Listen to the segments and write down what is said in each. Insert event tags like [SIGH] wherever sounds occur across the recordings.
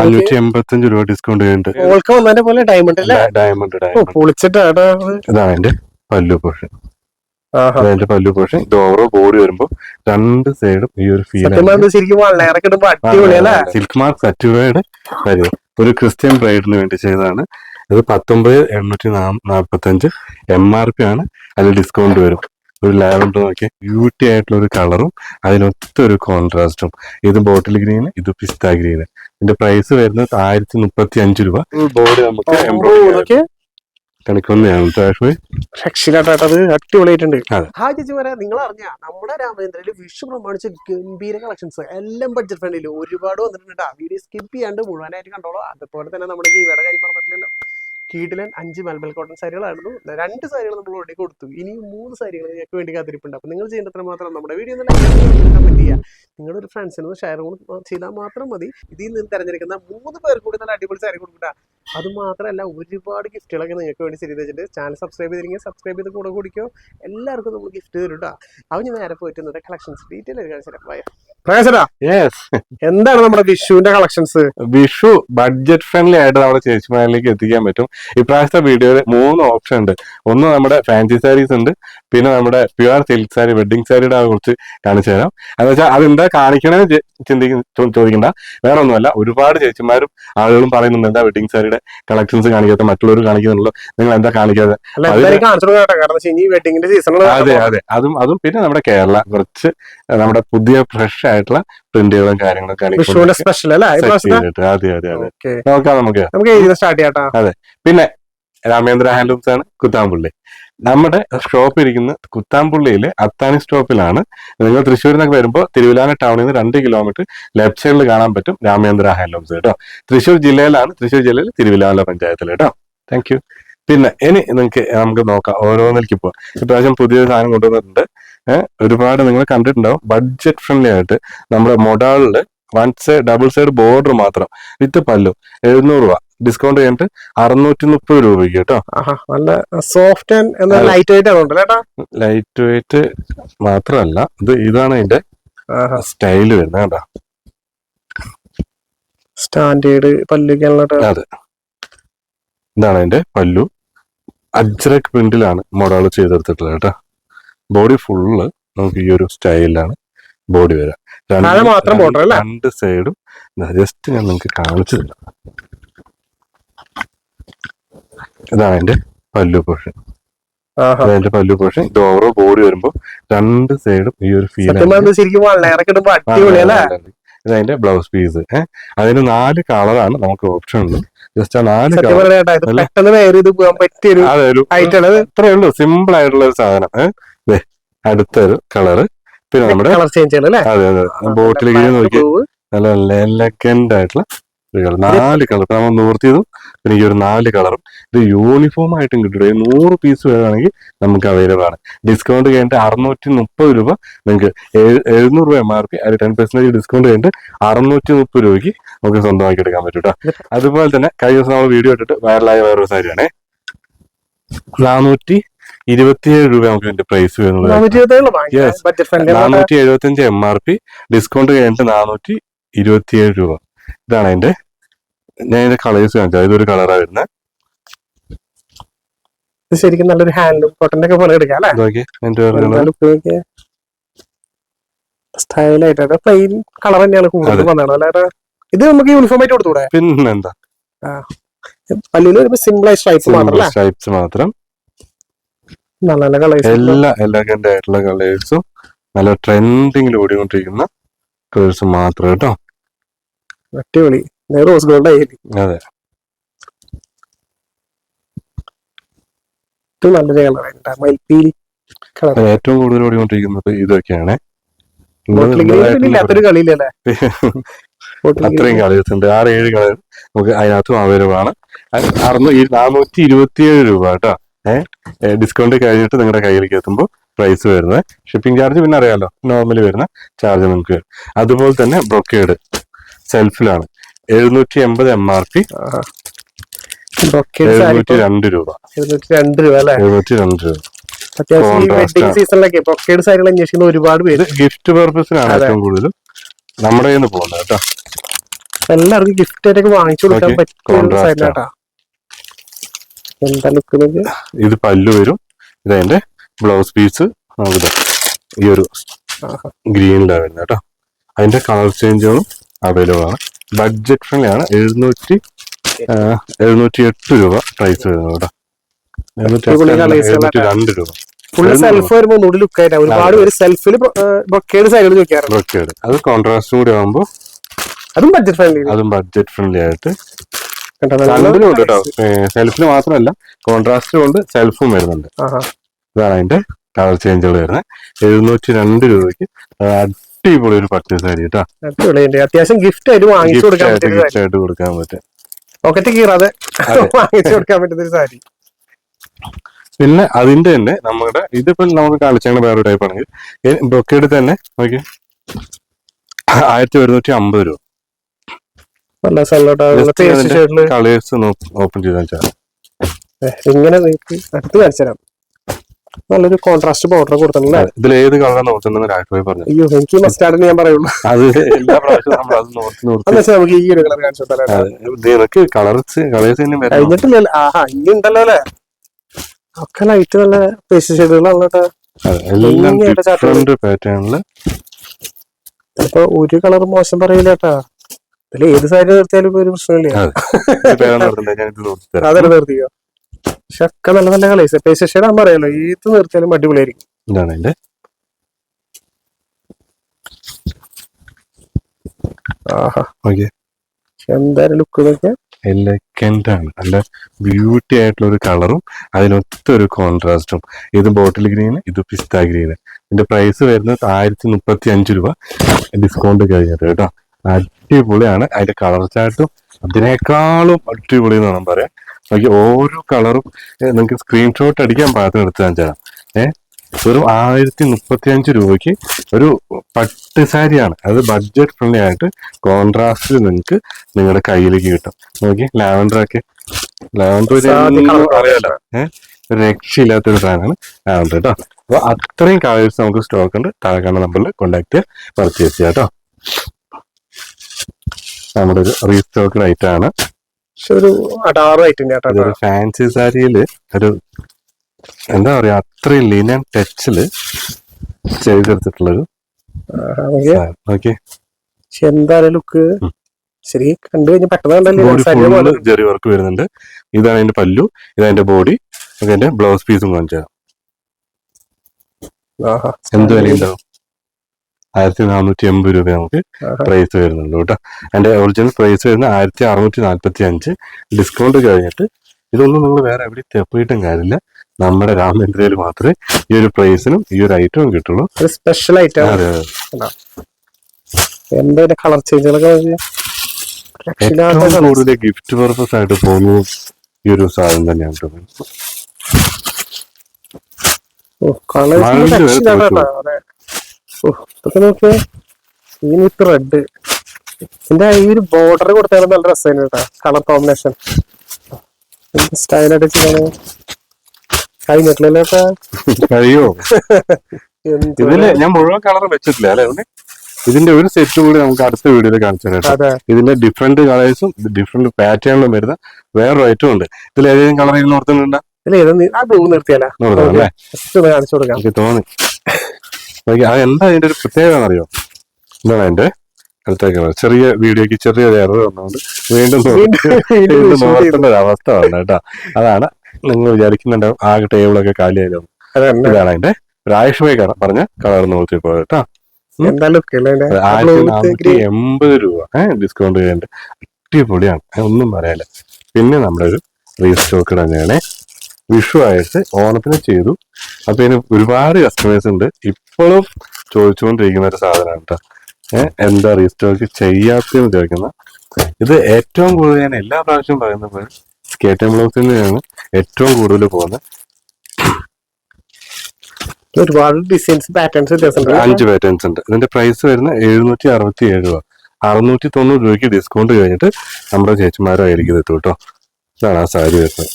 അഞ്ഞൂറ്റി എൺപത്തഞ്ച് രൂപ ഡിസ്കൗണ്ട് ഉണ്ട് ഓൾക്ക് വന്നതിന്റെ പോലെ ഡയമണ്ട് അല്ലേ? ഡയമണ്ട് ഡയമണ്ട് പൊളിച്ചിട്ടാടാ ഇതാണ് എന്റെ പല്ലു പോഷൻ അതെന്റെ പല്ലു പോഷൻ ഇത് ഓവറോ ബോഡി വരുമ്പോ രണ്ട് സൈഡും ഈ ഒരു ഫീൽ സിൽക്ക് മാർക്ക് സർട്ടിഫൈഡ് കാര്യം ഒരു ക്രിസ്ത്യൻ ബ്രൈഡിന് വേണ്ടി ചെയ്തതാണ്. ഇത് പത്തൊമ്പത് എണ്ണൂറ്റി നാൽപ്പത്തി അഞ്ച് എം ആർ പി ആണ്. അതിൽ ഡിസ്കൗണ്ട് വരും. ഒരു ലാവൻഡർ നോക്കിയാൽ ബ്യൂട്ടി ആയിട്ടുള്ള ഒരു കളറും അതിനൊത്തൊരു കോൺട്രാസ്റ്റും ഇത് ബോട്ടിൽ ഗ്രീന് ഇത് പിസ്ത ഗ്രീൻ ഇതിന്റെ പ്രൈസ് വരുന്നത് ആയിരത്തി മുപ്പത്തി അഞ്ച് രൂപ. ബോർഡ് നമുക്ക് എംബ്രോയിഡറി അടിപൊളിയായിട്ടുണ്ട്. ഹായ് ചേച്ചിമാരെ നിങ്ങൾ അറിഞ്ഞ നമ്മുടെ രാമചന്ദ്രനിൽ വിഷു പ്രമാണിച്ച ഗംഭീര കളക്ഷൻസ് എല്ലാം ബഡ്ജറ്റ് ഫ്രണ്ട്ലിൽ ഒരുപാട് വന്നിട്ടുണ്ട് വീഡിയോ സ്കിപ്പ് ചെയ്യാണ്ട് മുഴുവനായിട്ട് കണ്ടോളൂ. അതുപോലെ തന്നെ നമ്മുടെ ഗീവയുടെ കാര്യം പറഞ്ഞിട്ടില്ലല്ലോ. കീടിലൻ അഞ്ച് മൽബൽ കോട്ടൺ സാരികളായിരുന്നു. രണ്ട് സാരികൾ നമ്മൾ ഓൾറെഡി കൊടുത്തു. ഇനി മൂന്ന് സാരികൾ നിങ്ങൾക്ക് വേണ്ടി കാത്തിരിപ്പുണ്ട്. അപ്പൊ നിങ്ങൾ ചെയ്യേണ്ടത്ര മാത്രം നമ്മുടെ വീഡിയോ ഒന്ന് ലൈക്ക് കമന്റ് ചെയ്യുക. നിങ്ങളുടെ ഒരു ഫ്രണ്ട്സിന് ഷെയർ ചെയ്താൽ മാത്രം മതി. ഇതിൽ നിന്ന് തിരഞ്ഞെടുക്കുന്ന മൂന്ന് പേർ കൂടി നല്ല അടിപൊളി സാരി കൊടുക്കുക അത് മാത്രമല്ല ഒരുപാട് ഗിഫ്റ്റുകളൊക്കെ നിങ്ങൾക്ക് വേണ്ടി ചെയ്ത് വെച്ചിട്ട് ചാനൽ സബ്സ്ക്രൈബ് ചെയ്തിരിക്കുക. സബ്സ്ക്രൈബ് ചെയ്ത് കൂടെ കുടിക്കോ. എല്ലാവർക്കും നമ്മൾ ഗിഫ്റ്റ് തരും കേട്ടോ അവ ഞാൻ നേരെ പോയിട്ട് ഇന്നത്തെ കളക്ഷൻസ് ഡീറ്റെയിൽ എന്താണ് നമ്മുടെ വിഷുവിന്റെ കളക്ഷൻസ് വിഷു ബഡ്ജറ്റ് ഫ്രണ്ട്ലി ആയിട്ട് നമ്മുടെ ചേച്ചിമാരിലേക്ക് എത്തിക്കാൻ പറ്റും. ഇപ്രാവശ്യത്തെ വീഡിയോയിൽ മൂന്ന് ഓപ്ഷൻ ഉണ്ട്. ഒന്ന് നമ്മുടെ ഫാൻസി സാരീസ് ഉണ്ട്. പിന്നെ നമ്മുടെ പ്യുവർ സിൽക്ക് സാരി വെഡിങ് സാരിയുടെ കുറിച്ച് കാണിച്ചു തരാം. എന്ന് വെച്ചാൽ അതെന്താ കാണിക്കണമെന്ന് ചിന്തിക്കുന്ന ചോദിക്കണ്ട. വേറെ ഒന്നുമല്ല ഒരുപാട് ചേച്ചിമാരും ആളുകളും പറയുന്നുണ്ട് എന്താ വെഡിങ് സാരിയുടെ കളക്ഷൻസ് കാണിക്കാത്ത മറ്റുള്ളവർ കാണിക്കുന്നുള്ളൂ നിങ്ങൾ എന്താ കാണിക്കാതെ? അതെ അതെ. അതും അതും പിന്നെ നമ്മുടെ കേരള കുറച്ച് നമ്മുടെ പുതിയ ഫ്രഷ് ആയിട്ടുള്ള പ്രിന്റുകളും കാര്യങ്ങളൊക്കെ വിഷുവിന്റെ സ്പെഷ്യൽ അല്ലേ? ഈ പ്രാവശ്യത്തെ അതെ അതെ അതെ. ഓക്കെ നോക്കാം നമുക്ക്. നമുക്ക് എഴുതി സ്റ്റാർട്ട് ചെയ്യാട്ടാ. പിന്നെ രാമേന്ദ്ര ഹാൻഡ്ലൂംസ് ആണ് കുത്താമ്പുള്ളി. നമ്മുടെ ഷോപ്പ് ഇരിക്കുന്ന കുത്താമ്പുള്ളിയിലെ അത്താണി സ്റ്റോപ്പിലാണ് നിങ്ങൾ തൃശ്ശൂരിൽ നിന്നൊക്കെ വരുമ്പോൾ തിരുവിലാന ടൗണിൽ നിന്ന് രണ്ട് കിലോമീറ്റർ ലെഫ്റ്റ് സൈഡിൽ കാണാൻ പറ്റും രാമേന്ദ്ര ഹാൻഡ്ലൂംസ് കേട്ടോ. തൃശ്ശൂർ ജില്ലയിലാണ് തൃശ്ശൂർ ജില്ലയിൽ തിരുവിലാമല പഞ്ചായത്തിൽ കേട്ടോ. താങ്ക് യു പിന്നെ ഇനി നിങ്ങൾക്ക് നമുക്ക് നോക്കാം. ഓരോന്നിലേക്ക് ഇപ്പോൾ ഇപ്രാവശ്യം പുതിയൊരു സാധനം കൊണ്ടുവന്നിട്ടുണ്ട്. ഒരുപാട് നിങ്ങൾ കണ്ടിട്ടുണ്ടാവും. ബഡ്ജറ്റ് ഫ്രണ്ട്ലി ആയിട്ട് നമ്മുടെ മൊഡാളിൽ one side double side border മാത്രം വിത്ത് പല്ലു എഴുന്നൂറ് രൂപ. ഡിസ്കൗണ്ട് കഴിഞ്ഞിട്ട് അറുന്നൂറ്റി മുപ്പത് രൂപയ്ക്ക് കേട്ടോ. നല്ല soft and light weight light weight മാത്രമല്ല ഇത് ഇതാണ് അതിന്റെ സ്റ്റൈൽ വരുന്നത് കേട്ടോ. സ്റ്റാൻഡേർഡ് പല്ലു അതെ. ഇതാണ് അതിന്റെ പല്ലു. അജ്രക് പ്രിന്റിലാണ് മോഡൽ ചെയ്തെടുത്തിട്ടുള്ളത് കേട്ടോ. ബോഡി ഫുള്ള് നമുക്ക് ഈ ഒരു സ്റ്റൈലിലാണ് ബോഡി വരാം രണ്ട് മാത്രം രണ്ട് സൈഡും ജസ്റ്റ് ഞാൻ നിങ്ങൾക്ക് കാണിച്ചു തരാം. ഇതാണ് എന്റെ പല്ലു പോഷൻ അതിന്റെ പല്ലു പോഷൻ ഇത് ഓവറോ ബോഡി വരുമ്പോ രണ്ട് സൈഡും ഈ ഒരു ഫീൽ അതിന്റെ ബ്ലൗസ് പീസ് ഏഹ് അതിന് നാല് കളറാണ് നമുക്ക് ഓപ്ഷൻ ഉള്ളത്. ജസ്റ്റ് ആ നാല് കളർ അതെ അത്രേ ഉള്ളൂ. സിമ്പിൾ ആയിട്ടുള്ള ഒരു സാധനം. ഏഹ് അടുത്തൊരു കളറ്. പിന്നെ നമ്മുടെ കളർ ചേഞ്ച് ചെയ്യണം അതെ അതെ ബോട്ടിൽ കീഴിൽ നോക്കി. നല്ല എലഗന്റ് ആയിട്ടുള്ള ഒരു കളർ നാല് കളർ നമ്മൾ നിവർത്തിയതും പിന്നെ ഈ ഒരു നാല് കളറും. ഇത് യൂണിഫോം ആയിട്ടും കിട്ടും നൂറ് പീസ് വേണമെങ്കിൽ നമുക്ക് അവൈലബിൾ ആണ്. ഡിസ്കൗണ്ട് കഴിഞ്ഞിട്ട് അറുന്നൂറ്റി മുപ്പത് രൂപ നിങ്ങൾക്ക് എഴുന്നൂറ് രൂപ എം ആർ പി അതിൽ ടെൻ പെർസെന്റേജ് ഡിസ്കൗണ്ട് കഴിഞ്ഞിട്ട് അറുന്നൂറ്റി മുപ്പത് രൂപയ്ക്ക് നമുക്ക് സ്വന്തമാക്കി എടുക്കാൻ പറ്റും കേട്ടോ അതുപോലെ തന്നെ കഴിഞ്ഞ ദിവസം നമ്മൾ വീഡിയോ ഇട്ടിട്ട് വൈറലായ വേറൊരു സാരിയാണേ. നാനൂറ്റി ഇരുപത്തിയേഴ് രൂപ നമുക്ക് ഇതിന്റെ പ്രൈസ് വരുന്നത് നാനൂറ്റി എഴുപത്തി അഞ്ച് എം ആർ പി ഡിസ്കൗണ്ട് കഴിഞ്ഞിട്ട് നാനൂറ്റി ഇരുപത്തിയേഴ് രൂപ. ഇതാണ് അതിന്റെ ഞാൻ ഇതിന്റെ കളേഴ്സ് കാണിച്ചത് ഇതൊരു കളറാണ് വരുന്നത് ശരിക്കും നല്ലൊരു ഹാൻഡ്ലൂം കോട്ടന്റെ ഒക്കെ പോലെ എടുക്കാം അല്ലേ. സ്റ്റൈലായിട്ട് പ്ലെയിൻ കളർ തന്നെയാണ് കൂടുതൽ. വന്നത്. അല്ലേ ഇത് നമുക്ക് യൂണിഫോം ആയിട്ട് കൊടുത്തൂടെ പിന്നെന്താ? പല്ലുവിൽ വരുമ്പോ സിമ്പിൾ ആയി സ്ട്രൈപ്സ് മാത്രം. നല്ല നല്ല കളേഴ്സ് എല്ലാ എലഗന്റ് ആയിട്ടുള്ള കളേഴ്സും നല്ല ട്രെൻഡിങ്ങിൽ ഓടിക്കൊണ്ടിരിക്കുന്ന കളേഴ്സ് മാത്രം കേട്ടോ. അടിപൊളി. റോസ് ഗോൾഡ് ആയിരിക്കും. അതെ. ഏറ്റവും നല്ലൊരു കളർ മയിൽപ്പീലി കളർ അതിൽ ഏറ്റവും കൂടുതൽ ഓടിക്കൊണ്ടിരിക്കുന്നത് ഇതൊക്കെയാണ്. [LAUGHS] അത്രയും കളേഴ്സ് ഉണ്ട്. ആറ് ഏഴ് കളർ നമുക്ക് അതിനകത്തും അവൈലബിൾ ആണ്. അറുന്നൂറ്റി നാനൂറ്റി ഇരുപത്തിയേഴ് രൂപ കേട്ടോ. ഡിസ്കൗണ്ട് കഴിഞ്ഞിട്ട് നിങ്ങളുടെ കയ്യിലേക്ക് എത്തുമ്പോൾ പ്രൈസ് വരുന്നത് ഷിപ്പിംഗ് ചാർജ് പിന്നെ അറിയാമല്ലോ നോർമലി വരുന്ന ചാർജ് നമുക്ക് അതുപോലെ തന്നെ ബ്രൊക്കേഡ് സെൽഫിലാണ് എഴുന്നൂറ്റി എൺപത് എം ആർ പി എഴുന്നൂറ്റി രണ്ട് രൂപ. ഇരുന്നൂറ്റി രൂപ എഴുന്നൂറ്റി രണ്ട് രൂപ. വെഡിങ്. സീസണിലൊക്കെ ബ്രൊക്കേഡ് സാരികൾ അന്വേഷിക്കുന്ന ഒരുപാട് പേര്. ഗിഫ്റ്റ് പർപ്പസിനാണ് ഏറ്റവും കൂടുതലും. നമ്മുടെ കയ്യിൽ നിന്ന് പോകുന്നത് കേട്ടോ. എല്ലാവർക്കും ഗിഫ്റ്റ് ആയിട്ടൊക്കെ വാങ്ങിച്ചു കൊടുക്കാൻ പറ്റും പറ്റിയ ഒരു contrast സൈഡ് കേട്ടാ. എന്താ ലുക്ക് ഇത് പല്ലു വരും. ഇതതിന്റെ ബ്ലൗസ് പീസ് നമുക്ക് ഈ ഒരു. ഗ്രീനിലാണ് വരുന്നത് കേട്ടോ. അതിന്റെ കളർ ചേഞ്ചുകളും അവൈലബിൾ ആണ്. ബഡ്ജറ്റ് ഫ്രണ്ട്ലി ആണ്. എഴുന്നൂറ്റി എഴുന്നൂറ്റി എട്ട് രൂപ പ്രൈസ് വരുന്നത് കേട്ടോ. എഴുന്നൂറ്റി? രണ്ട് രൂപ. ഫുള്ള് സെൽഫ് ഒന്നുകൂടി ലുക്ക് ഒരുപാട്. പേര് സെൽഫിൽ ബ്രൊക്കേഡ് സൈഡിൽ ബ്രൊക്കേഡ് അത് കോൺട്രാസ്റ്റ് കൂടി ആകുമ്പോൾ അതും ബഡ്ജറ്റ് ഫ്രണ്ട്ലി അതും ബഡ്ജറ്റ് ഫ്രണ്ട്ലി ആയിട്ട് രണ്ടിലും ഉണ്ട് കേട്ടോ സെൽഫിൽ മാത്രമല്ല കോൺട്രാസ്റ്റും ഉണ്ട് സെൽഫും വരുന്നുണ്ട്. ഇതാണ് അതിന്റെ കളർ ചേഞ്ചുകൾ വരുന്നത്. എഴുന്നൂറ്റി രണ്ട് രൂപയ്ക്ക് അടിപൊളി ഒരു പർച്ചേസ് ആയി കേട്ടോ അത്യാവശ്യം ഗിഫ്റ്റ് ആയിട്ട് വാങ്ങിച്ചു ഗിഫ്റ്റ് കൊടുക്കാൻ ആയിട്ട് പറ്റുന്ന ഗിഫ്റ്റ് ആയിട്ട് കൊടുക്കാൻ പറ്റും. പോക്കറ്റ് കീറാതെ വാങ്ങിച്ചു കൊടുക്കാൻ പറ്റുന്ന ഒരു സാരി. പിന്നെ അതിന്റെ തന്നെ നമ്മുടെ ഇതിപ്പോ നമുക്ക് കാണിച്ചാണ് വേറൊരു ടൈപ്പ് ആണെങ്കിൽ ബ്രൊക്കേഡ് തന്നെ നോക്കി ആയിരത്തി ഒരുന്നൂറ്റി അമ്പത് രൂപ. നല്ല കളേഴ്സ് ഓപ്പൺ ചെയ്താൽ വെച്ചാൽ ഇങ്ങനെ നിങ്ങൾക്ക് അടുത്ത് കാണിച്ചു തരാം. നല്ലൊരു കോൺട്രാസ്റ്റ് ബോർഡർ കൊടുത്തിട്ടുണ്ടല്ലേ ഇതിൽ ഏത് കളറാണ് നോക്കുന്നത് പറഞ്ഞു. അയ്യോ എനിക്ക് മസ്റ്റാർഡ് ഞാൻ പറയുള്ളൂ. അത് എല്ലാ നമുക്ക് ഈ ഒരു കളർ കാണിച്ചു നിനക്ക് കളർസ് കളേഴ്സ് തന്നെ വരണം. കഴിഞ്ഞിട്ടില്ലല്ലോ. ആഹാ ഇനി ഉണ്ടല്ലോ അല്ലേ? ഒക്കെ ലൈറ്റ് നല്ല പേസ്റ്റ് ഷെയ്ഡുകളാണല്ലോ കേട്ടോ. അതെ, എല്ലാം ഡിഫറെന്റ് പാറ്റേണിൽ ഒരു കളർ മോശം പറയില്ല കേട്ടാ. ഇതിൽ ഏത് സാരി നിർത്തിയാലും ഒരു പ്രശ്നമില്ല. നിർത്തിക്കോ. പക്ഷെ ഒക്കെ നല്ല നല്ല പേസ്റ്റ് ഷെയ്ഡ് ആകുമ്പോൾ അറിയാലോ ഏത് നിർത്തിയാലും അടിപൊളിയായിരിക്കും. ഇതാണ് അതിന്റെ. ആഹാ. ഓക്കെ. എന്തായാലും ലുക്ക് നോക്കിയാ? എലഗന്റ് ആണ്. നല്ല ബ്യൂട്ടി ആയിട്ടുള്ള ഒരു കളറും അതിനൊത്ത ഒരു കോൺട്രാസ്റ്റും ഇത് ബോട്ടിൽ ഗ്രീൻ ഇത് പിസ്ത ഗ്രീൻ ഇതിന്റെ പ്രൈസ് വരുന്നത് ആയിരത്തി മുപ്പത്തി അഞ്ച് രൂപ. ഡിസ്കൗണ്ട് കഴിഞ്ഞിട്ട് കേട്ടോ. അടിപൊളിയാണ്. അതിന്റെ കളർ ചാർട്ടും അതിനേക്കാളും അടിപൊളി എന്ന് വേണം പറയാം. നോക്കി ഓരോ കളറും നിങ്ങൾക്ക് സ്ക്രീൻഷോട്ട് അടിക്കാൻ പാകത്തിന് എടുത്ത് കാണിച്ചാൽ ഏഹ് ഒരു ആയിരത്തി മുപ്പത്തി അഞ്ച് രൂപയ്ക്ക് ഒരു പട്ട് സാരിയാണ്. അത് ബഡ്ജറ്റ് ഫ്രണ്ട്ലി ആയിട്ട് കോൺട്രാസ്റ്റിൽ നിങ്ങൾക്ക് നിങ്ങളുടെ കയ്യിലേക്ക് കിട്ടും. നോക്കി ലാവൻഡർ ഒക്കെ. ലാവൻഡർ അറിയാലോ ഏഹ് ഒരു രക്ഷയില്ലാത്തൊരു സാധനമാണ് ലാവൻഡർ കേട്ടോ അപ്പൊ അത്രയും കളേഴ്സ് നമുക്ക് സ്റ്റോക്ക് ഉണ്ട്. താഴെ കാണുന്ന നമ്പറിൽ കോൺടാക്ട് പർച്ചേസ് ചെയ്യാം. കേട്ടോ നമ്മുടെ ഒരു റീസ്റ്റോക്ക് ഐറ്റം ആണ്. പക്ഷെ ഒരു അടാറ് കേട്ടോ ഫാൻസി സാരിയിൽ ഒരു എന്താ പറയാ അത്രയും ലിനൻ ടച്ചിൽ ചെയ്തെടുത്തിട്ടുള്ളൊരു. ഓക്കെ എന്തായാലും ലുക്ക് ശരി കണ്ടു കഴിഞ്ഞാൽ പെട്ടെന്ന് ജെറി വർക്ക് വരുന്നുണ്ട്. ഇതാണ് അതിന്റെ പല്ലു ഇതതിന്റെ ബോഡി അതിന്റെ ബ്ലൗസ് പീസും കാണിച്ചു തരാം. എന്ത് വില ഉണ്ടാവും ആയിരത്തി നാനൂറ്റി എൺപത് രൂപ നമുക്ക് പ്രൈസ് വരുന്നുണ്ട് കേട്ടോ. അതിന്റെ ഒറിജിനൽ പ്രൈസ് വരുന്ന ആയിരത്തി അറുന്നൂറ്റി നാല്പത്തി അഞ്ച് ഡിസ്കൗണ്ട് കഴിഞ്ഞിട്ട് ഇതൊന്നും നിങ്ങൾ വേറെ എവിടെ തെപ്പിയിട്ടും കാര്യമില്ല. നമ്മുടെ രാമേന്ദ്രയിൽ മാത്രമേ ഈ ഒരു പ്രൈസിനും ഈ ഒരു ഐറ്റവും കിട്ടുള്ളൂ. സ്പെഷ്യൽ ഐറ്റം അതെ എന്താ കളർ ചേഞ്ചുകളൊക്കെ ഏറ്റവും കൂടുതൽ ഗിഫ്റ്റ് പർപ്പസ് ആയിട്ട് പോകുന്നത് ഈ ഒരു സാധനം തന്നെയാണ് കേട്ടോ. ഇതൊക്കെ നോക്കിയേ. ഈ റെഡ് ഇതിന്റെ ഈ ഒരു ബോർഡർ കൊടുത്താൽ നല്ല രസമായിരുന്നു കേട്ടോ കളർ കോമ്പിനേഷൻ സ്റ്റൈലായിട്ട് ചെയ്യണേ. കഴിഞ്ഞിട്ടില്ലല്ലോ കഴിയോ [LAUGHS] ഇതിൽ ഞാൻ മുഴുവൻ കളർ വെച്ചിട്ടില്ല അല്ലെ ഇതിന്റെ ഒരു സെറ്റ് കൂടി നമുക്ക് അടുത്ത വീഡിയോയിൽ കാണിച്ചു തരാം ഇതിന്റെ ഡിഫറെന്റ് കളേഴ്സും ഡിഫറെന്റ് പാറ്റേണിലും വരുന്ന വേറൊരു ഐറ്റം ഉണ്ട്. ഇതിൽ ഏതെങ്കിലും കളർ ഇരുന്ന് നിർത്തുന്നുണ്ടോ? ഇതിൽ ആ ബ്ലൂ നിർത്തിയാലോ. കാണിച്ചു കൊടുക്കാം. എനിക്ക് തോന്നി. എന്താ അതിന്റെ ഒരു പ്രത്യേകത അറിയോ എന്താണ് അതിന്റെ അടുത്തേക്ക് ചെറിയ വീഡിയോക്ക് ചെറിയ എറർ വന്നുകൊണ്ട് വീണ്ടും വീണ്ടും നോക്കേണ്ട ഒരു അവസ്ഥ വന്നു കേട്ടോ. അതാണ് നിങ്ങൾ വിചാരിക്കുന്നുണ്ടാവും ആകെ ടേബിളൊക്കെ കാലിയായാലും. ഇതാണ് അതിന്റെ രാജേഷ് പറഞ്ഞ കളർ നോക്കി പോയത് കേട്ടോ. ആയിരത്തി. എൺപത് രൂപ. ഏഹ് ഡിസ്കൗണ്ട് ചെയ്യേണ്ട. അടിപൊളിയാണ്. ഒന്നും പറയാനില്ല. പിന്നെ നമ്മുടെ ഒരു റീസ്റ്റോക്ക് തന്നെയാണ് വിഷു ആയിട്ട് ഓണത്തിന് ചെയ്തു. അപ്പൊ ഇതിന് ഒരുപാട് കസ്റ്റമേഴ്സ് ഉണ്ട്. ഇപ്പോഴും ചോദിച്ചുകൊണ്ടിരിക്കുന്ന ഒരു സാധനമാണ് കേട്ടോ ഏഹ് എന്താ റീസ്റ്റോക്ക് ചെയ്യാത്തെന്ന് ചോദിക്കുന്ന. ഇത് ഏറ്റവും കൂടുതൽ ഞാൻ എല്ലാ പ്രാവശ്യവും പറയുന്ന പോലെ സ്കേറ്റം ബ്ലൗസിൽ നിന്നാണ് ഏറ്റവും കൂടുതൽ പോകുന്നത്. ഒരുപാട് ഡിസൈൻസ് പാറ്റേൺസ് അഞ്ച് പാറ്റേൺസ് ഉണ്ട്. ഇതിന്റെ പ്രൈസ് വരുന്ന എഴുന്നൂറ്റി അറുപത്തി ഏഴ് രൂപ. അറുന്നൂറ്റി തൊണ്ണൂറ് രൂപയ്ക്ക് ഡിസ്കൗണ്ട് കഴിഞ്ഞിട്ട് നമ്മുടെ ചേച്ചിമാരായിരിക്കും എത്തും കേട്ടോ ഇതാണ് ആ സാരി വരുന്നത്.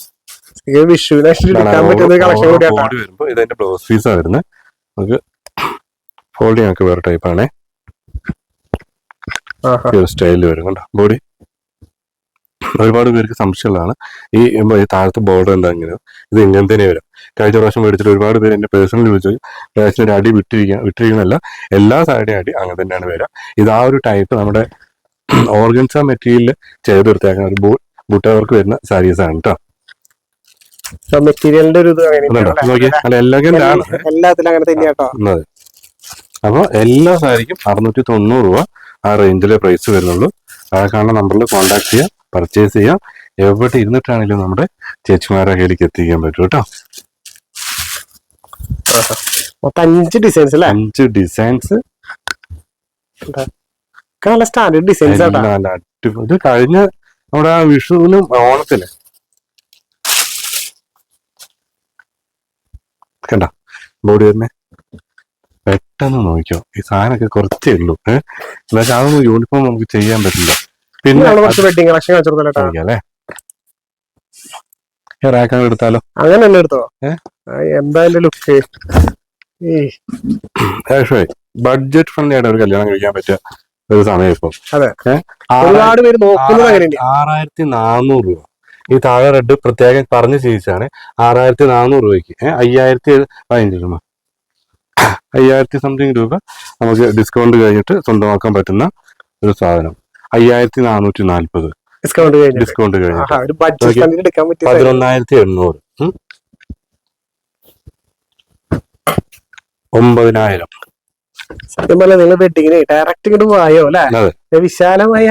ഈ വിഷുവിനായിട്ട് എടുക്കാൻ പറ്റുന്ന കളക്ഷൻ കൂടിയാട്ടോ വരുമ്പോൾ ഇതിന്റെ ബ്ലൗസ് പീസാണ് വരുന്നത് നമുക്ക് ഫോൾഡിങ് ഒക്കെ വേറെ ടൈപ്പ് ആണേ. ഈ ഒരു സ്റ്റൈലിൽ വരും കണ്ടോ? ബോഡി ഒരുപാട് പേർക്ക് സംശയമുള്ളതാണ്. ഈ താഴത്തെ ബോർഡർ എന്താ ഇങ്ങനെ? ഇത് ഇങ്ങനെ തന്നെ വരും. കഴിഞ്ഞ പ്രാവശ്യം മേടിച്ചിട്ട് ഒരുപാട് പേര് എന്റെ പേഴ്സണൽ ചോദിച്ചു പേഴ്സണൽ ഒരു അടി വിട്ടിരിക്കുക വിട്ടിരിക്കുന്നല്ല എല്ലാ സൈഡും അടി അങ്ങനെ തന്നെയാണ് വരിക. ഇത് ആ ഒരു ടൈപ്പ് നമ്മുടെ ഓർഗൻസ മെറ്റീരിയലിൽ ചെയ്തെടുത്തേക്കുന്ന ഒരു ബൂട്ടവർക്ക് വരുന്ന സാരീസ് ആണ് കേട്ടോ മെറ്റീരിയലിന്റെ ഒരു ഇത് എല്ലാത്തിലും അങ്ങനെ തന്നെയാട്ടോ അതെ. അപ്പോൾ എല്ലാ സാരിക്കും അറുന്നൂറ്റി തൊണ്ണൂറ് രൂപ ആ റേഞ്ചിലെ പ്രൈസ് വരുന്നുള്ളൂ. ആ കാണുന്ന നമ്പറിൽ കോൺടാക്ട് ചെയ്യാം പർച്ചേസ് ചെയ്യാം. എവിടെ ഇരുന്നിട്ടാണെങ്കിലും നമ്മുടെ ചേച്ചിമാരുടെ കയ്യിലേക്ക് എത്തിക്കാൻ പറ്റും കേട്ടോ. അഞ്ച് ഡിസൈൻസ് അല്ലേ? അഞ്ച് ഡിസൈൻസ് നല്ല സ്റ്റാൻഡേർഡ് ഡിസൈൻസ് ഇത് കഴിഞ്ഞ നമ്മുടെ ആ വിഷുവിനും ഓണത്തിന് കണ്ട? ബോഡി തന്നെ പെട്ടെന്ന് നോക്കിയോ ഈ സാധനമൊക്കെ കുറച്ചേ ഉള്ളൂ. ഏഹ് എന്നുവെച്ചാൽ അതൊന്നും യൂണിഫോം നമുക്ക് ചെയ്യാൻ പറ്റില്ല. പിന്നെ അല്ലേ റാക്കാൻ എടുത്താലോ? അങ്ങനെ തന്നെ എടുത്തോ എന്തായാലും ലുക്ക് ബഡ്ജറ്റ് ഫ്രണ്ട്ലി ആയിട്ട് ഒരു കല്യാണം കഴിക്കാൻ പറ്റിയ ഒരു സമയം ഇപ്പൊ. അതെ. ഏ? ഒരുപാട് പേര് നോക്കുന്നത് അങ്ങനെയുണ്ട് ആറായിരത്തി നാനൂറ് രൂപ. ഈ താഴെ റെഡ് പ്രത്യേകം പറഞ്ഞ് ചെയ്യിച്ചാണ് ആറായിരത്തി നാനൂറ് രൂപയ്ക്ക്. അയ്യായിരത്തി പതിനഞ്ച് രൂപ അയ്യായിരത്തി സംതിങ് രൂപ നമുക്ക് ഡിസ്കൗണ്ട് കഴിഞ്ഞിട്ട് സ്വന്തമാക്കാൻ പറ്റുന്ന ഒരു സാധനം. അയ്യായിരത്തി നാനൂറ്റി നാല്പത് ഡിസ്കൗണ്ട് ഡിസ്കൗണ്ട് കഴിഞ്ഞിട്ട്. പതിനൊന്നായിരത്തി എണ്ണൂറ്. ഒമ്പതിനായിരം. സത്യം പറഞ്ഞാൽ നിങ്ങൾ വെഡിങ്ങിന് ഡയറക്റ്റ് ഇങ്ങോട്ട് പോയോ അല്ലെ. വിശാലമായ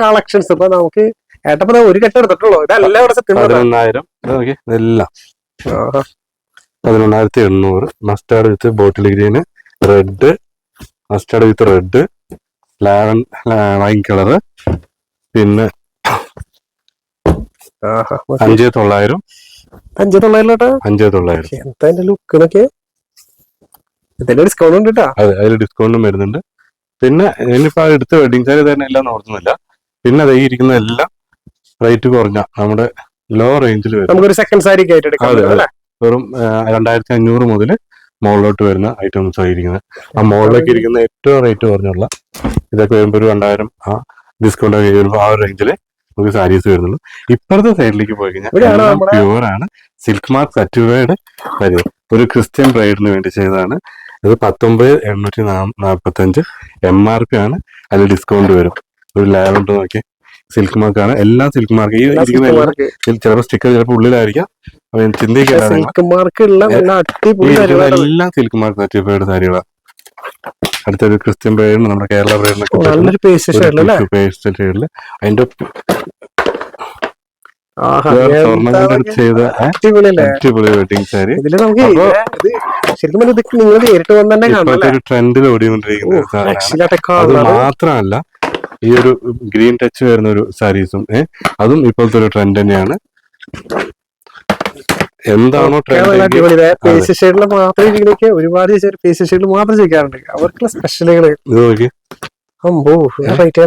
കളക്ഷൻസ് ഇപ്പൊ നമുക്ക് ഏട്ടപ്പോ ഒരു കെട്ട് എടുത്തിട്ടുള്ളൂ. ഇതല്ല ഇവിടെ സത്യം പറഞ്ഞാ. പതിനൊന്നായിരം. ഇത് ഇതെല്ലാം. പതിനൊന്നായിരത്തി എണ്ണൂറ്. Mustard with bottle green. Red mustard with red ലാവൻ wine colour പിന്നെ അഞ്ചേ തൊള്ളായിരം. അഞ്ച് തൊള്ളായിരം അഞ്ച് തൊള്ളായിരം. എന്താ ലുക്ക് നോക്കിയേ? ഡിസ്കൗണ്ട് ഉണ്ട് അതെ അതിൽ ഡിസ്കൗണ്ടും വരുന്നുണ്ട്. പിന്നെ ഇനിയിപ്പോ എടുത്ത് വെഡിങ് സാരി തന്നെ എല്ലാം ഓർക്കുന്നില്ല. പിന്നെ അത് ഇരിക്കുന്ന എല്ലാം റേറ്റ് കുറഞ്ഞ നമ്മുടെ ലോ റേഞ്ചിൽ വരും നമുക്കൊരു സെക്കൻഡ് സാരി ആയിട്ട് എടുക്കാം. വെറും രണ്ടായിരത്തി അഞ്ഞൂറ് മുതൽ മുകളിലോട്ട് വരുന്ന ഐറ്റംസ് ആയിരിക്കുന്നത്. ആ മുകളിലേക്ക് ഇരിക്കുന്ന ഏറ്റവും റേറ്റ് കുറഞ്ഞുള്ള ഇതൊക്കെ വരുമ്പോൾ ഒരു രണ്ടായിരം ആ ഡിസ്കൗണ്ട് ഒക്കെ വരുമ്പോൾ ആ ഒരു റേഞ്ചിൽ നമുക്ക് സാരീസ് വരുന്നുള്ളൂ. ഇപ്പുറത്തെ സൈഡിലേക്ക് പോയി കഴിഞ്ഞാൽ പ്യുവർ ആണ്. സിൽക്ക് മാർക്ക് സറ്റുവയുടെ വരുന്നത് ഒരു ക്രിസ്ത്യൻ ബ്രൈഡിന് വേണ്ടി ചെയ്തതാണ്. ഇത് പത്തൊമ്പത് എണ്ണൂറ്റി നാ നാൽപ്പത്തഞ്ച് എം ആർ പി ആണ്. അതിൽ ഡിസ്കൗണ്ട് വരും. ഒരു ലാവൻഡർ നോക്കി സിൽക്ക് മാർക്കാണ് എല്ലാ സിൽക്ക് മാർക്ക് ഈ ഇരിക്കുന്ന ചിലപ്പോൾ സ്റ്റിക്കർ ചിലപ്പോൾ ഉള്ളിലായിരിക്കാം. സിൽക്ക് മാർക്ക് എല്ലാം സിൽക്ക് മാർക്ക് സർട്ടിഫൈഡ് സാരികളാണ് അടുത്തൊരു ക്രിസ്ത്യൻ ബ്രൈഡിന് നമ്മുടെ കേരള പേസ്റ്റ് ഷെയ്ഡിൽ അതിന്റെ ട്രെൻഡിൽ ഓടിക്കൊണ്ടിരിക്കുന്നത് മാത്രമല്ല ഈ ഒരു ഗ്രീൻ ടച്ച് വരുന്ന ഒരു സാരീസും ഏഹ് അതും ഇപ്പോഴത്തെ ഒരു ട്രെൻഡ് തന്നെയാണ്. എന്താണോ ഷെയ്ഡിൽ ഇരിക്കുന്നൊക്കെ ഒരുപാട് പേസ് ഷെയ്ഡിൽ മാത്രം ചെയ്യാറുണ്ട് അവർക്കുള്ള സ്പെഷ്യലുകൾ അമ്പോ റേറ്റ്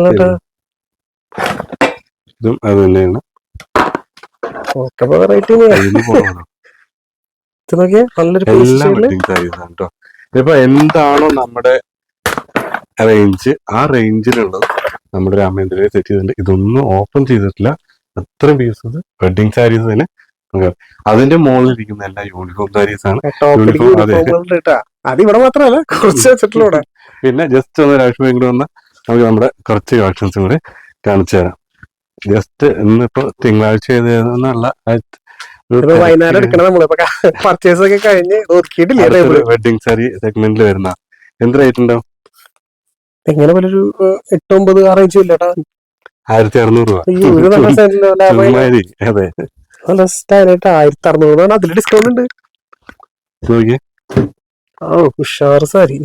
ഇതും അത് തന്നെയാണ്. റേറ്റ് നോക്കിയാ നല്ലൊരു ഇപ്പൊ എന്താണോ നമ്മുടെ റേഞ്ച് ആ റേഞ്ചിലുള്ളത് നമ്മുടെ രാമേന്ദ്രനെ സെറ്റ് ചെയ്തിട്ടുണ്ട്. ഇതൊന്നും ഓപ്പൺ ചെയ്തിട്ടില്ല. അത്രയും പീസസ് വെഡിങ് സാരീസ് തന്നെ. അതിന്റെ മുകളിൽ ഇരിക്കുന്ന എല്ലാ യൂണിഫോം സാരീസ് ആണ്. മാത്രമല്ല കുറച്ച് പിന്നെ ജസ്റ്റ് ഒന്ന് രാഷ്ട്രീയം കൂടെ വന്ന നമുക്ക് നമ്മുടെ കുറച്ച് കളക്ഷൻസും കൂടെ കാണിച്ചു തരാം. ജസ്റ്റ് ഇന്നിപ്പോ തിങ്കളാഴ്ച വൈകുന്നേരം എടുക്കണം നമ്മളിപ്പോ പർച്ചേസ് ഒക്കെ കഴിഞ്ഞ് ഒതുക്കിയിട്ടില്ല ടേബിൾ വെഡിങ് സാരി സെഗ്മെന്റിൽ വരുന്ന. എന്ത് റേറ്റ് ഉണ്ടാവും എങ്ങനെ പോലൊരു എട്ട് ഒമ്പത് ആ റേഞ്ച് ആയിരത്തി അറുന്നൂറ് നല്ല ആയിരത്തി അറുന്നൂറ് അതിൽ ഡിസ്കൗണ്ട് ഉണ്ട്. ഓ ഉഷാർ സാരി.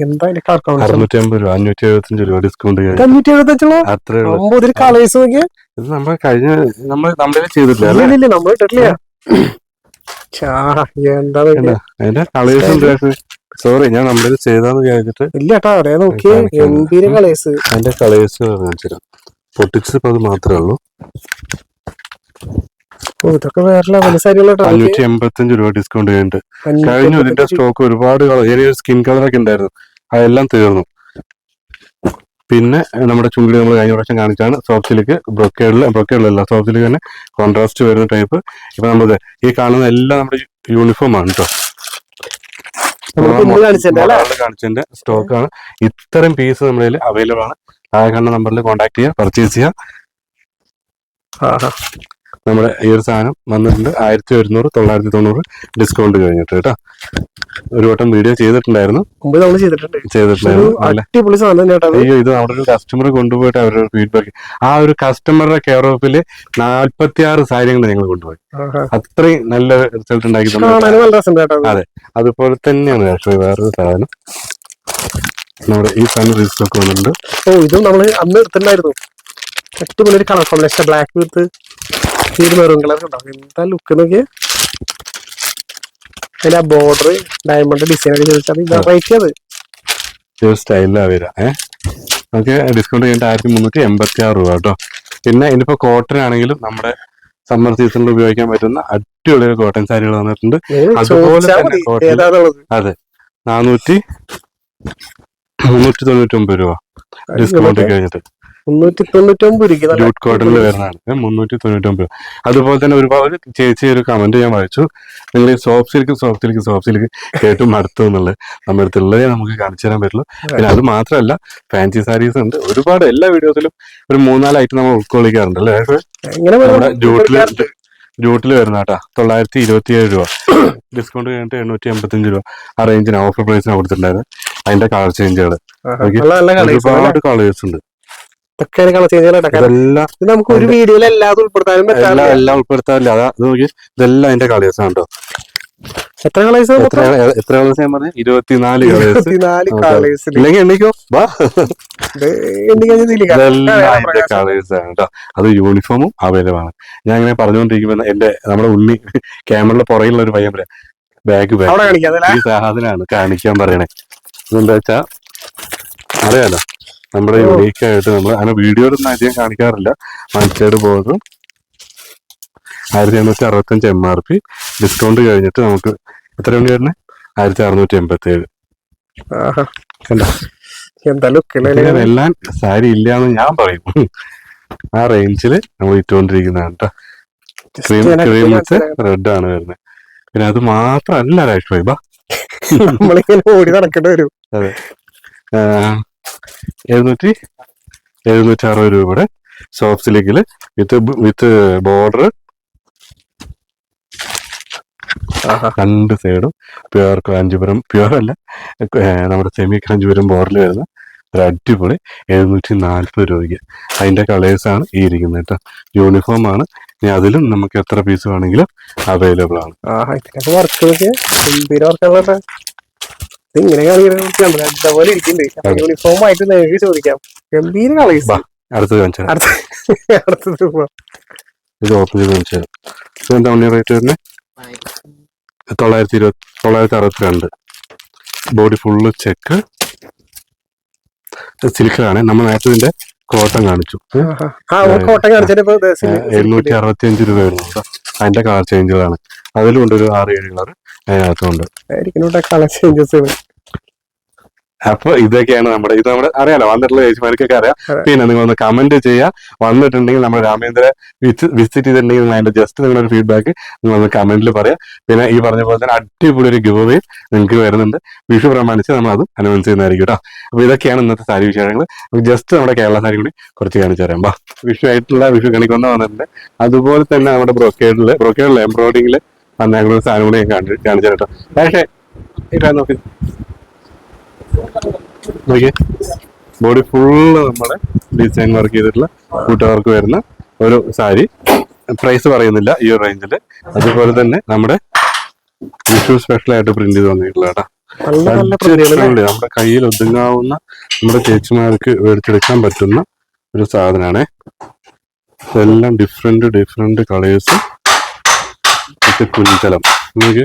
രൂപ അഞ്ഞൂറ്റി എഴുപത്തഞ്ച് രൂപ ഡിസ്കൗണ്ട് അഞ്ഞൂറ്റി കളേഴ്സ് നോക്കിയാ. ഇത് നമ്മൾ കഴിഞ്ഞ നമ്മൾ ചെയ്തിട്ടില്ല നമ്മൾ ഇട്ടിട്ടില്ല. എന്താ നോക്കിയേ എന്താ? അതിന്റെ കളേഴ്സ് സോറി ഞാൻ നമ്മുടെ ചെയ്താന്ന് വിചാരിച്ചിട്ട് ഇല്ല കേട്ടോ അവിടെ കാണിക്കാം. ഗംഭീര കളേഴ്സ്. അതിന്റെ കളേഴ്സ് പൊട്ടിച്ചപ്പോ അത് മാത്രമേ ഉള്ളൂ. ഇതൊക്കെ വേറെ ലെവൽ അഞ്ഞൂറ്റി എൺപത്തഞ്ച് രൂപ ഡിസ്കൗണ്ട് കഴിഞ്ഞിട്ട് കഴിഞ്ഞു ഇതിന്റെ സ്റ്റോക്ക് ഒരുപാട് കളർ സ്കിൻ കളറൊക്കെ ഉണ്ടായിരുന്നു. അതെല്ലാം തീർന്നു. പിന്നെ നമ്മുടെ ചുങ്കിടി നമ്മൾ കഴിഞ്ഞ പ്രാവശ്യം കാണിച്ചാണ് സോഫ്റ്റ് ബ്രോക്കേഡിൽ ബ്രൊക്കേഡിൽ ബ്രൊക്കേഡിലല്ല സോഫ്റ്റ് സിലിക്ക് തന്നെ കോൺട്രാസ്റ്റ് വരുന്ന ടൈപ്പ് ഇപ്പൊ നമ്മൾ ഈ കാണുന്ന എല്ലാം നമ്മുടെ യൂണിഫോം ആണ് കേട്ടോ നമ്മൾ കാണിച്ചതിന്റെ ആണ്. ഇത്തരം പീസ് നമ്മുടെ അവൈലബിൾ ആണ്. താഴെ കാണുന്ന നമ്പറിൽ കോൺടാക്ട് ചെയ്യുക പർച്ചേസ് ചെയ്യുക. നമ്മുടെ ഈ ഒരു സാധനം വന്നിട്ടുണ്ട്. ആയിരത്തി ഒരുന്നൂറ് തൊള്ളായിരത്തി തൊണ്ണൂറ് ഡിസ്കൗണ്ട് കഴിഞ്ഞിട്ട് കേട്ടോ. ഒരു വട്ടം വീഡിയോ ചെയ്തിട്ടുണ്ടായിരുന്നു. മുമ്പ് നമ്മൾ ചെയ്തിട്ടുണ്ട്. ഒരു ചെയ്തിട്ടുണ്ടായിരുന്നു അടിപൊളി സാധനം അയ്യോ ഇത് അവിടെ ഒരു കസ്റ്റമർ കൊണ്ടുപോയിട്ട് അവരുടെ ഫീഡ്ബാക്ക് ആ ഒരു കസ്റ്റമറുടെ കെയർ ഓഫിൽ നാല്പത്തി ആറ് സാരികൾ ഞങ്ങൾ കൊണ്ടുപോയി. അത്രയും നല്ല റിസൾട്ട് ഉണ്ടാക്കി അതെ. അതുപോലെ തന്നെയാണ് ആക്ച്വലി വേറൊരു സാധനം. നമ്മുടെ ഈ സാധനം റീസ്റ്റോക്ക് വന്നിട്ടുണ്ട്. ഓ ഇതും നമ്മൾ അന്ന് എടുത്തിട്ടുണ്ടായിരുന്നു. ഏറ്റവും ഒരു കളർ കോമ്പിനേഷൻ ബ്ലാക്ക് വിത്ത് ഈ മെറൂൺ കളർ ഉണ്ടാവും. എന്താ ലുക്ക് നോക്കിയേ? അതിന്റെ ബോർഡർ ഡയമണ്ട് ഡിസൈൻ ഒക്കെ ചോദിച്ചാൽ ഇത് റേറ്റ് അത്. ഒരു സ്റ്റൈലിലാണ് വരിക ഏഹ് നമുക്ക് ഡിസ്കൗണ്ട് കഴിഞ്ഞിട്ട് ആയിരത്തി മുന്നൂറ്റി എൺപത്തി ആറ് രൂപ കേട്ടോ. പിന്നെ ഇനിയിപ്പോ കോട്ടൺ ആണെങ്കിലും നമ്മുടെ സമ്മർ സീസണിൽ ഉപയോഗിക്കാൻ പറ്റുന്ന അടിപൊളി ഒരു കോട്ടൺ സാരികൾ വന്നിട്ടുണ്ട്. അതുപോലെ തന്നെ കോട്ടൺ അതെ നാനൂറ്റി മുന്നൂറ്റി തൊണ്ണൂറ്റി ഒമ്പത് രൂപ ഡിസ്കൗണ്ട് കഴിഞ്ഞിട്ട്. മുന്നൂറ്റി തൊണ്ണൂറ്റി ഒമ്പത് രൂപ നല്ല ജൂട്ട് കോട്ടണിൽ വരുന്നതാണ്. മുന്നൂറ്റി തൊണ്ണൂറ്റി ഒമ്പത് അതുപോലെ തന്നെ ഒരുപാട് ചേച്ചി ഒരു കമന്റ് ഞാൻ വായിച്ചു. നിങ്ങൾ ഈ soft silk soft silk soft silk കേട്ടും മടുത്തു എന്നുള്ളത് നമ്മുടെ അടുത്തുള്ളതേ നമുക്ക് കാണിച്ചു തരാൻ പറ്റുള്ളൂ. പിന്നെ അത് മാത്രമല്ല ഫാൻസി സാരീസ് ഉണ്ട്. ഒരുപാട് എല്ലാ വീഡിയോസിലും ഒരു മൂന്നാൽ ഐറ്റം നമ്മൾ ഉൾക്കൊള്ളിക്കാറുണ്ട് അല്ലേ? നമ്മുടെ ജൂട്ടിൽ ജൂട്ടിൽ വരുന്ന കേട്ടാ തൊള്ളായിരത്തി ഇരുപത്തി ഏഴ് രൂപ. [COUGHS] ഡിസ്കൗണ്ട് കഴിഞ്ഞിട്ട് എണ്ണൂറ്റി എൺപത്തഞ്ച് രൂപ. ആ റേഞ്ചിന് ഓഫർ പ്രൈസിന് കൊടുത്തിട്ടുണ്ടായിരുന്നു. അതിന്റെ കളർ ചേഞ്ചുകൾ ഒരുപാട് കളേഴ്സ് ഉണ്ട്. ഇതൊക്കെ കളർ ചേഞ്ച് ഇതെല്ലാം ഇത് നമുക്ക് ഒരു വീഡിയോയിൽ എല്ലാതും ഉൾപ്പെടുത്താനും പറ്റാറില്ല. എല്ലാം ഉൾപ്പെടുത്താറില്ല. അതാ അത് നോക്കി. ഇതെല്ലാം അതിന്റെ കളേഴ്സ് ആണ് കേട്ടോ. എത്ര കളേഴ്സ് എത്ര കളേഴ്സ് ഞാൻ പറഞ്ഞു? ഇരുപത്തിനാല് കളേഴ്സ് ഇരുപത്തിനാല് കളേഴ്സിൽ ഇല്ലെങ്കിൽ എണ്ണിക്കോ. കളേഴ്സ് ആണ് കേട്ടോ. അത് യൂണിഫോമും അവൈലബിൾ ആണ്. ഞാൻ ഇങ്ങനെ പറഞ്ഞുകൊണ്ടിരിക്കുമ്പോ എന്റെ നമ്മുടെ ഉണ്ണി ക്യാമറയുടെ പുറകിലുള്ള ഒരു പയ്യൻ പറയാം ബാഗ് ബാഗ് ഈ സാധനമാണ് കാണിക്കാൻ പറയണേ. അതെന്താ വെച്ചാ അറിയാലോ? നമ്മുടെ. യുണീക്ക് ആയിട്ട് നമ്മൾ അങ്ങനെ വീഡിയോയിലൊന്നും അധികം കാണിക്കാറില്ല. മനസ്സിലായിട്ട് പോകുന്നത് ആയിരത്തി എണ്ണൂറ്റി അറുപത്തഞ്ച് എം ആർ പി ഡിസ്കൗണ്ട് കഴിഞ്ഞിട്ട് നമുക്ക് എത്ര മണി വരുന്നത് ആയിരത്തി അറുന്നൂറ്റി എൺപത്തി ഏഴ് എല്ലാം സാരി ഇല്ല എന്ന് ഞാൻ പറയും. ആ റേഞ്ചിൽ നമ്മൾ ഇട്ടുകൊണ്ടിരിക്കുന്നതാണ് കേട്ടോ ക്രീം ക്രീം വെച്ച് റെഡ് ആണ് വരുന്നത്. പിന്നെ അത് മാത്രല്ല രാഷ്ട്രീയ നമ്മളിങ്ങനെ ഓടി നടക്കേണ്ടി വരും. എഴുന്നൂറ്റി എഴുന്നൂറ്റി അറുപത് രൂപയുടെ സോഫ്റ്റ് സിലിക്കിൽ വിത്ത് വിത്ത് ബോർഡർ. രണ്ട് സൈഡും പ്യുവർ കാഞ്ചിപുരം പ്യുവർ അല്ല നമ്മുടെ സെമി കാഞ്ചിപുരം ബോർഡിൽ വരുന്ന ഒരു അടിപൊളി എഴുന്നൂറ്റി നാൽപ്പത് രൂപയ്ക്ക് അതിന്റെ കളേഴ്സാണ് ഈ ഇരിക്കുന്നത് കേട്ടോ യൂണിഫോം ആണ്. ഇനി അതിലും നമുക്ക് എത്ര പീസ് വേണമെങ്കിലും അവൈലബിൾ ആണ് ആഹാ ഇതിനൊക്കെ വർക്ക് നോക്കിയ ഗംഭീര വർക്കുള്ള ഇങ്ങനെ കാണിക്കുന്നത് അതുപോലെ ഇരിക്കുന്നുണ്ട്. യൂണിഫോം ആയിട്ട് നിങ്ങൾക്ക് ചോദിക്കാം. ഗംഭീര കളേഴ്സ്. അടുത്തത്. [LAUGHS] അടുത്തത് പോവാം. ഇത് ഓപ്പൺ ചെയ്ത് കാണിച്ചു തരാം. ഇത് റേറ്റ് വരുന്നത് തൊള്ളായിരത്തി ഇരുപത്തി തൊള്ളായിരത്തി അറുപത്തിരണ്ട്. ബോഡി ഫുള്ള് ചെക്ക് സിൽക്കിലാണ് നമ്മൾ നേരത്തെ ഇതിന്റെ കോട്ടൺ കാണിച്ചു. എഴുന്നൂറ്റി അറുപത്തി അഞ്ച് രൂപ വരുന്നു അതിന്റെ കളർ ചേഞ്ചുകളാണ് അതിലും ഉണ്ട് ഒരു ആറ് ഏഴ് കളർ അതിനകത്തുണ്ട്. കളർ ചേഞ്ചസ് അപ്പൊ ഇതൊക്കെയാണ് നമ്മുടെ ഇത് നമ്മുടെ അറിയാലോ വന്നിട്ടുള്ള ചേച്ചിമാർക്കൊക്കെ അറിയാം. പിന്നെ നിങ്ങൾ ഒന്ന് കമന്റ് ചെയ്യുക വന്നിട്ടുണ്ടെങ്കിൽ നമ്മുടെ രാമേന്ദ്ര വിസിറ്റ് ചെയ്തിട്ടുണ്ടെങ്കിൽ നിങ്ങൾ അതിന്റെ ജസ്റ്റ് നിങ്ങളൊരു ഫീഡ്ബാക്ക് നിങ്ങൾ ഒന്ന് കമന്റിൽ പറയാം. പിന്നെ ഈ പറഞ്ഞ പോലെ തന്നെ അടിപൊളി ഒരു ഗിവ് അവേ നിങ്ങൾക്ക് വരുന്നുണ്ട്. വിഷു പ്രമാണിച്ച് നമ്മൾ അത് അനൗൺസ് ചെയ്യുന്നതായിരിക്കും കേട്ടോ അപ്പൊ ഇതൊക്കെയാണ് ഇന്നത്തെ സാരി വിശേഷങ്ങൾ. ജസ്റ്റ് നമ്മുടെ കേരള സാരി കൂടി കുറച്ച് കാണിച്ചു തരാം. ബാ വിഷു ആയിട്ടുള്ള വിഷു കണിക്കൊന്ന വന്നിട്ടുണ്ട്. അതുപോലെ തന്നെ നമ്മുടെ ബ്രോക്കേഡിൽ ബ്രോക്കേഡിലെ എംബ്രോയിഡിംഗിൽ വന്നേക്കുന്ന സാധനം കൂടി ഞാൻ കാണി- കാണിച്ചു തരാം കേട്ടോ പക്ഷേ ഇതാ നോക്കി. നോക്കിയേ. ബോഡി ഫുള്ള് നമ്മുടെ ഡിസൈൻ വർക്ക് ചെയ്തിട്ടുള്ള കൂട്ടുകാർക്ക് വരുന്ന ഒരു സാരി. പ്രൈസ് പറയുന്നില്ല ഈ ഒരു റേഞ്ചിൽ അതുപോലെ തന്നെ നമ്മുടെ വിഷു സ്പെഷ്യൽ ആയിട്ട് പ്രിന്റ് ചെയ്ത് വന്നിട്ടുള്ള കേട്ടോ. നമ്മുടെ കയ്യിൽ ഒതുങ്ങാവുന്ന നമ്മുടെ ചേച്ചിമാർക്ക് മേടിച്ചെടുക്കാൻ പറ്റുന്ന ഒരു സാധനമാണ് ഇതെല്ലാം ഡിഫറെന്റ് ഡിഫറെന്റ് കളേഴ്സ് കുഞ്ചലം. നമുക്ക്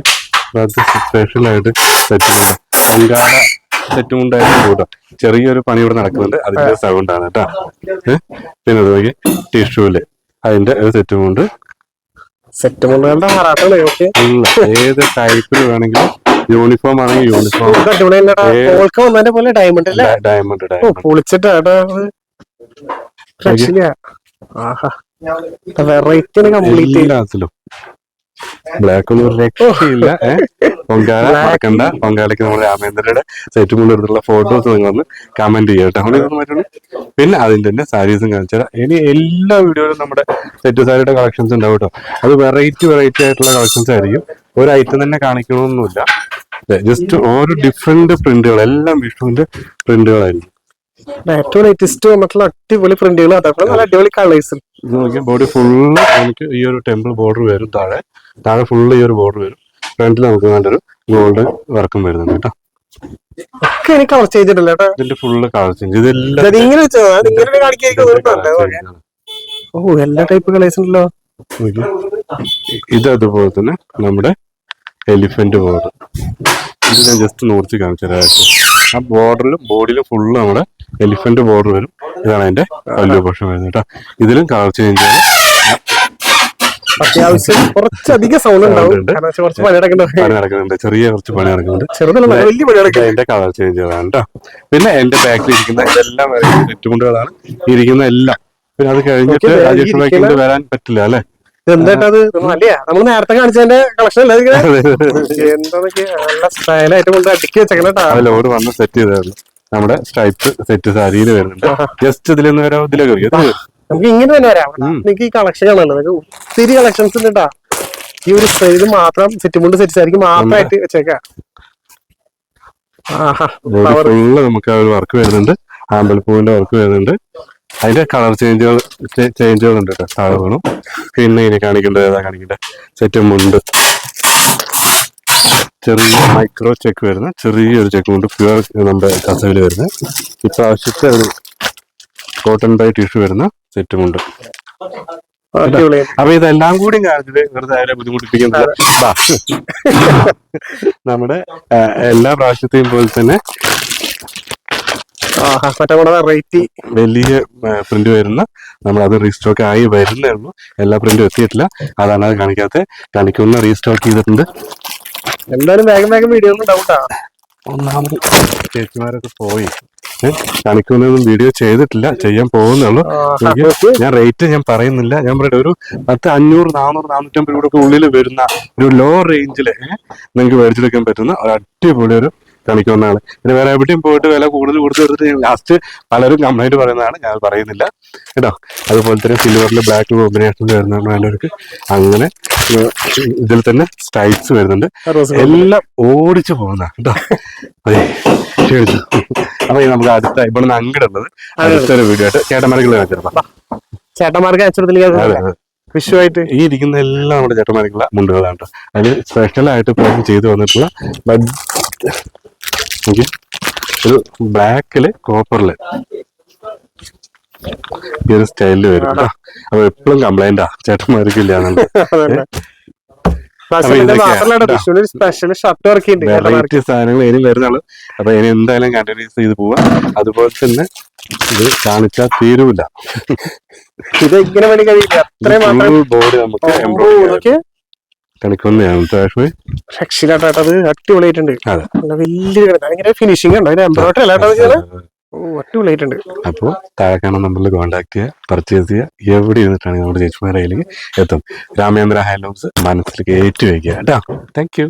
ആയിട്ട് സെറ്റ് പൊങ്കാല സെറ്റുമുണ്ടായിരുന്നു കൂട്ടോ ചെറിയൊരു പണി ഇവിടെ നടക്കുന്നുണ്ട്. അതിന്റെ സൗണ്ടാണ് കേട്ടോ? പിന്നെ അത് നോക്കി. ടിഷ്യൂൽ. അതിന്റെ ഒരു സെറ്റുമുണ്ട് സെറ്റ് മുണ്ടുകളുടെ ആറാട്ടാണ് ഓക്കെ ഏത് ടൈപ്പിൽ വേണമെങ്കിലും യൂണിഫോം ആണെങ്കിൽ യൂണിഫോം വന്നതിന്റെ പോലെ ഡയമണ്ട് അല്ലേ? ഡയമണ്ട് ഓ ഡയമണ്ട് പൊളിച്ചിട്ടാ അത്. രക്ഷയില്ല. ആഹാ. വെറൈറ്റി കംപ്ലീറ്റ് ബ്ലാക്ക് ഒന്നും രക്ഷയില്ല പൊങ്കാല. മറക്കണ്ട. പൊങ്കാലയ്ക്ക് നമ്മുടെ രാമേന്ദ്രയുടെ സെറ്റ് മുകളിൽ എടുത്തുള്ള ഫോട്ടോസ് നിങ്ങൾ ഒന്ന് കമന്റ് ചെയ്യാം കേട്ടോ. പിന്നെ അതിന്റെ തന്നെ സാരീസും കാണിച്ചാൽ ഇനി എല്ലാ വീഡിയോയിലും നമ്മുടെ സെറ്റ് സാരിയുടെ കളക്ഷൻസ് ഉണ്ടാവും കേട്ടോ. അത് വെറൈറ്റി വെറൈറ്റി ആയിട്ടുള്ള കളക്ഷൻസ് ആയിരിക്കും. ഒരു ഐറ്റം തന്നെ കാണിക്കണമെന്നൊന്നുമില്ല. ജസ്റ്റ് ഓരോ ഡിഫറെന്റ് പ്രിന്റുകൾ എല്ലാം വിഷ്ണുവിന്റെ പ്രിന്റുകളായിരിക്കും ഏറ്റവും ലേറ്റസ്റ്റ് വന്നിട്ടുള്ള അടിപൊളി പ്രിന്റുകൾ അതേപോലെ നല്ല അടിപൊളി കളേഴ്സ് ബോഡി ഫുള്ള് നമുക്ക് ഈ ഒരു ടെമ്പിൾ ബോർഡർ വരും താഴെ. താഴെ ഫുള്ള് ഈ ഒരു ബോർഡർ വരും. ഫ്രണ്ടിൽ നമുക്ക് നല്ലൊരു ഗോൾഡ് വർക്കും വരുന്നുണ്ട് കേട്ടോ. ഒക്കെ എനിക്ക് കളർ ചെയ്തിട്ടില്ല ഇതിന്റെ ഫുള്ള് കളർ ചേഞ്ച് ഇതെല്ലാം ഇത് ഇങ്ങനെ വെച്ചോ? ഇങ്ങനെ കാണിക്കാൻ colour change ആണ്. ഓ എല്ലാ ടൈപ്പ് കളേഴ്സ് ഉണ്ടല്ലോ. ഇത് അതുപോലെ തന്നെ നമ്മുടെ എലിഫന്റ് ബോർഡർ ഇത് ഞാൻ ജസ്റ്റ് നോർച്ച് കാണിച്ചു തരാം ആ ബോർഡറിലും ബോഡിയിലും ഫുള്ള് നമ്മുടെ എലിഫന്റ് ബോർഡർ വരും. ഇതാണ് അതിന്റെ വലിയ പക്ഷം വരുന്നത് കേട്ടോ. ഇതിലും കളർ ചേഞ്ച് അത്യാവശ്യം കുറച്ചധികം സൗണ്ട് ഉണ്ടാവും. Sound ഉണ്ട്. കാരണം കുറച്ച് പണി നടക്കുന്നുണ്ട്. ചെറിയ കുറച്ച് പണി നടക്കുന്നുണ്ട്. ചെറുതല്ല വലിയ പണി ഇത് നടക്കും കളർ ചേഞ്ച് ആണ് കേട്ടോ. പിന്നെ എന്റെ ബാക്കിൽ ഇരിക്കുന്ന ഇതെല്ലാം ചുറ്റുമുണ്ടുകളാണ് ഇരിക്കുന്ന എല്ലാം. പിന്നെ അത് കഴിഞ്ഞിട്ട് രാജേഷ് ബാക്കിൽ വരാൻ പറ്റില്ല അല്ലെ? എന്തായിട്ടത് നമ്മൾ നേരത്തെ കാണിച്ചതിന്റെ കളക്ഷൻ അല്ല ഇതിങ്ങനെ? നല്ല സ്റ്റൈലായിട്ട് കൊണ്ട് അടുക്കി വെച്ചേക്കണേട്ടാ അത് ലോഡ് വന്ന് സെറ്റ് ചെയ്തായിരുന്നു നമ്മുടെ സ്ട്രൈപ്പ് സെറ്റ് സാരിയിൽ വരുന്നുണ്ട്. ജസ്റ്റ് ഇതിൽ നിന്ന് വരാം ഇതിലേക്ക് വരും. നമുക്ക് ഇങ്ങനെ തന്നെ വരാം. നിങ്ങൾക്ക് ഈ കളക്ഷൻ കാണുന്നത് നിങ്ങൾക്ക് ഒത്തിരി കളക്ഷൻസ് ഉണ്ട് കേട്ടാ ഈ ഒരു സൈഡ് മാത്രം സെറ്റ് മുണ്ട് സെറ്റ് സാരിക്ക് മാത്രമായിട്ട് വെച്ചേക്കാം. ഫുള്ള് നമുക്ക് ആ ഒരു വർക്ക് വരുന്നുണ്ട്. ആമ്പൽപ്പൂവിന്റെ വർക്ക് വരുന്നുണ്ട്. അതിന്റെ കളർ ചേഞ്ചുകൾ ചേഞ്ചുകൾ ഉണ്ട് കേട്ടോ കളർ വേണം. പിന്നെ ഇനി കാണിക്കേണ്ടത് ഏതാ കാണിക്കേണ്ടത്? സെറ്റ് മുണ്ട്. ചെറിയ മൈക്രോ ചെക്ക് വരുന്ന. ചെറിയൊരു ചെക്ക് കൊണ്ട് പ്യുവർ നമ്മുടെ കസവിൽ വരുന്ന. ഇപ്രാവശ്യത്തെ ഒരു കോട്ടൺ ബൈ ടിഷ്യൂ വരുന്ന സെറ്റുമുണ്ട് അപ്പൊ ഇതെല്ലാം കൂടി കാണിച്ചിട്ട് വെറുതെ അവരെ ദാ. നമ്മുടെ എല്ലാ പ്രാവശ്യത്തെയും പോലെ തന്നെ വലിയ പ്രിന്റ് വരുന്ന നമ്മൾ അത് റീസ്റ്റോക്ക് ആയി വരുന്നേ ഉള്ളൂ. എല്ലാ പ്രിന്റും എത്തിയിട്ടില്ല. അതാണ് അത് കാണിക്കാത്ത. കാണിക്കുന്ന റീസ്റ്റോക്ക് ചെയ്തിട്ടുണ്ട്. എന്തായാലും വേഗം വേഗം വീഡിയോ ഉണ്ടാവും ഒന്നാമത് ചേച്ചിമാരൊക്കെ പോയി. ഏ, വീഡിയോ ചെയ്തിട്ടില്ല. ചെയ്യാൻ പോകുന്നുള്ളൂ. ഞാൻ റേറ്റ് ഞാൻ പറയുന്നില്ല. ഞാൻ പറയട്ടെ ഒരു പത്ത് അഞ്ഞൂറ് നാനൂറ് നാനൂറ്റമ്പത് രൂപയുടെ ഉള്ളിൽ വരുന്ന ഒരു ലോ റേഞ്ചിൽ നിങ്ങൾക്ക് മേടിച്ചെടുക്കാൻ പറ്റുന്ന ഒരു അടിപൊളി ഒരു കണിക്കൊന്നാണ് പിന്നെ വേറെ എവിടെയും പോയിട്ട് വില കൂടുതൽ കൊടുത്ത് എടുത്തിട്ട് ലാസ്റ്റ് പലരും കംപ്ലൈന്റ് പറയുന്നതാണ്. ഞാൻ പറയുന്നില്ല. കേട്ടോ. അതുപോലെ തന്നെ സിൽവറിൽ ബ്ലാക്ക് കോമ്പിനേഷനിൽ വരുന്ന വേണ്ടവർക്ക് അങ്ങനെ ഇതിൽ തന്നെ സ്ട്രൈപ്സ് വരുന്നുണ്ട്. എല്ലാം ഓടിച്ചു പോകുന്ന കേട്ടോ. അതെ. ക്ഷീണിച്ചു അപ്പൊ നമുക്ക് അടുത്ത ഇവിടെ നിന്ന് ഉള്ളത് അടുത്തൊരു വീഡിയോ ആയിട്ട് കാണിച്ചിരുന്നു ചേട്ടന്മാർക്ക് അതെ വിഷുവായിട്ട്? ഈ ഇരിക്കുന്ന എല്ലാം നമ്മുടെ ചേട്ടന്മാർക്കുള്ള മുണ്ടുകളാണ് കേട്ടോ. അതിൽ സ്പെഷ്യൽ ആയിട്ട് ഇപ്പം ചെയ്തു വന്നിട്ടുള്ള നോക്കി ഒരു ബ്ലാക്കിൽ കോപ്പറിൽ ഈ ഒരു സ്റ്റൈലിൽ വരും കേട്ടോ അപ്പൊ എപ്പോഴും കംപ്ലൈന്റാ ചേട്ടന്മാർക്ക് ഇല്ല [LAUGHS] അതന്നെ. അപ്പൊ പക്ഷേ ഇതിന്റെ ഇതൊക്കെയാ. മാത്രമല്ല വിഷുവിന് ഒരു സ്പെഷ്യൽ ഷർട്ട് ഇറക്കിയിട്ടുണ്ട് ചേട്ടന്മാർക്ക് വെറൈറ്റി സാധനങ്ങൾ ഇനി വരുന്നുള്ളൂ അപ്പൊ ഇനി എന്തായാലും കണ്ടിന്യൂസ് ചെയ്ത് പോവാം. അതുപോലെ തന്നെ ഇത് കാണിച്ചാൽ തീരൂല. ഇത് ഇങ്ങനെ ബോർഡ് നമുക്ക് കണിക്കൊന്നയാണ് അത് അടിപൊളിയായിട്ടുണ്ട്. നല്ല വലിയ ഭയങ്കര ഫിനിഷിംഗ് ഉണ്ടോ അതിന് എംബ്രോയിഡറി അടിപൊളിയായിട്ടുണ്ട്. അപ്പോൾ താഴെ കാണാൻ നമ്പറിൽ കോണ്ടാക്ട് ചെയ്യുക പർച്ചേസ് ചെയ്യുക എവിടെ ഇരുന്നിട്ടാണെങ്കിൽ നമ്മുടെ ചേച്ചിമാരുടെ കയ്യിലേക്ക് എത്തും? രാമേന്ദ്ര ഹാൻഡ്ലൂംസ് മനസ്സിലേക്ക് ഏറ്റു വയ്ക്കുക കേട്ടോ. Thank you